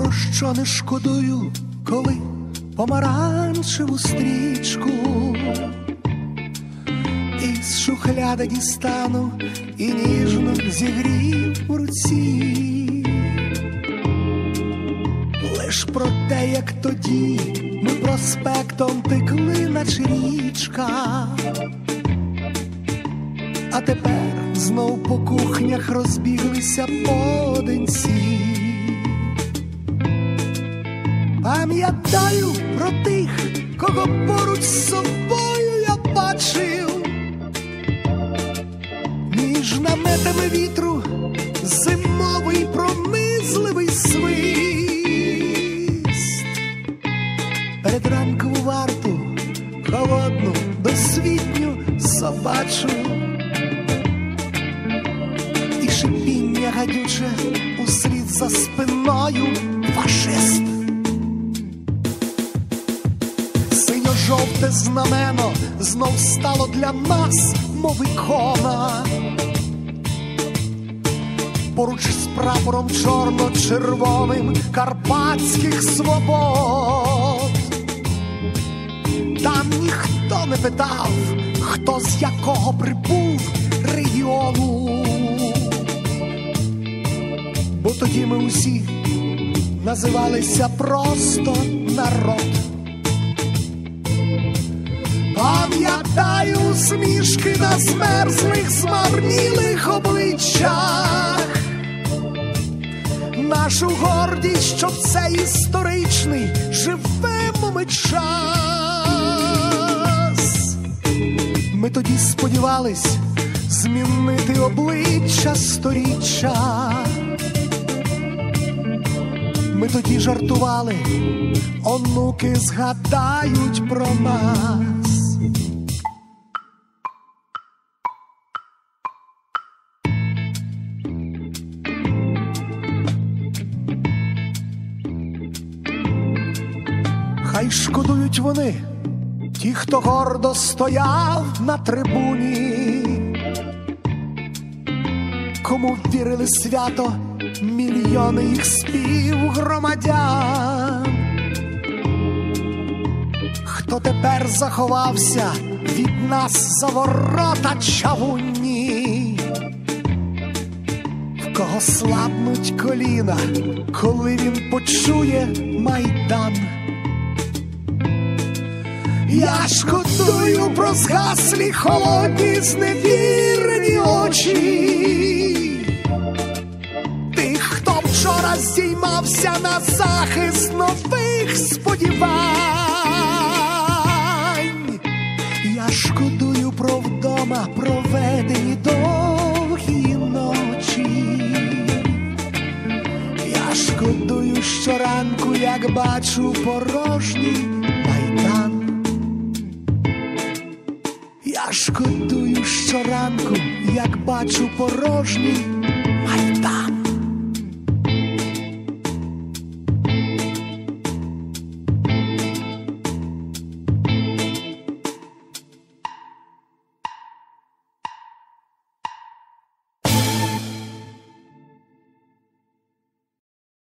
про що не шкодую, коли помаранчеву стрічку із шухляда дістану і ніжно зігрів у руці. Лиш про те, як тоді ми проспектом текли, наче річка. А тепер знов по кухнях розбіглися поденці. Пам'ятаю про тих, кого поруч з собою я бачив, між наметами вітру зимовий пронизливий свист, перед ранкову варту холодну, досвітню собачу. І шипіння гадюче услід за спиною фашист. Синьо-жовте знамено знов стало для нас, мов ікона. Поруч з прапором чорно-червоним карпатських свобод. Там ніхто не питав, хто з якого прибув регіону. Бо тоді ми усі називалися просто народ. Пам'ятаю смішки на змерзлих, змарнілих обличчях, нашу гордість, що цей історичний живемо ми час. Ми тоді сподівались змінити обличчя сторіччя. Ми тоді жартували, онуки згадають про нас. Хай шкодують вони, ті, хто гордо стояв на трибуні, кому вірили свято мільйони їх співгромадян. Хто тепер заховався від нас за ворота чавунні, кого слабнуть коліна, коли він почує майдан. Я шкодую про згаслі холодні зневірені очі тих, хто вчора здіймався на захист нових сподівань. Я шкодую про вдома проведені довгі ночі. Я шкодую щоранку, як бачу порожній майдан. Шкодую щоранку, як бачу порожній